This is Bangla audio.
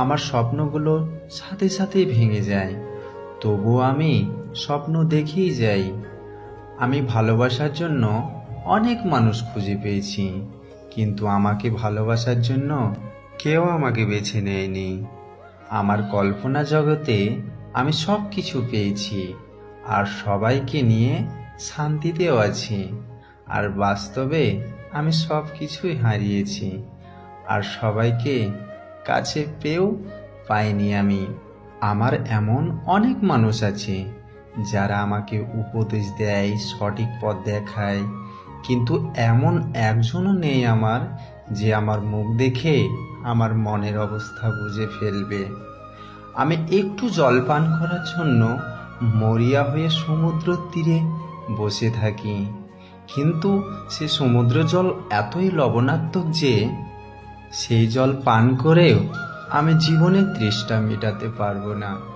আমার স্বপ্নগুলো সাথে সাথেই ভেঙে যায়। তবুও আমি স্বপ্ন দেখেই যাই। আমি ভালোবাসার জন্য অনেক মানুষ খুঁজে পেয়েছি, কিন্তু আমাকে ভালোবাসার জন্য কেউ আমাকে বেছে নেয়নি। আমার কল্পনা জগতে আমি সব কিছু পেয়েছি, আর সবাইকে নিয়ে শান্তিতেও আছি, আর বাস্তবে আমি সব কিছুই হারিয়েছি, আর সবাইকে কাছে পেয়েও পাইনি আমি। আমার এমন অনেক মানুষ আছে, যারা আমাকে উপদেশ দেয়, সঠিক পথ দেখায়। কিন্তু এমন একজনও নেই আমার, যে আমার মুখ দেখে আমার মনের অবস্থা বুঝে ফেলবে। আমি একটু জল পান করার জন্য মরিয়া হয়ে সমুদ্র তীরে বসে থাকি। কিন্তু সে সমুদ্র জল এতই লবণাত্মক যে সেই জল পান করেও আমি জীবনের তৃষ্ণা মেটাতে পারব না।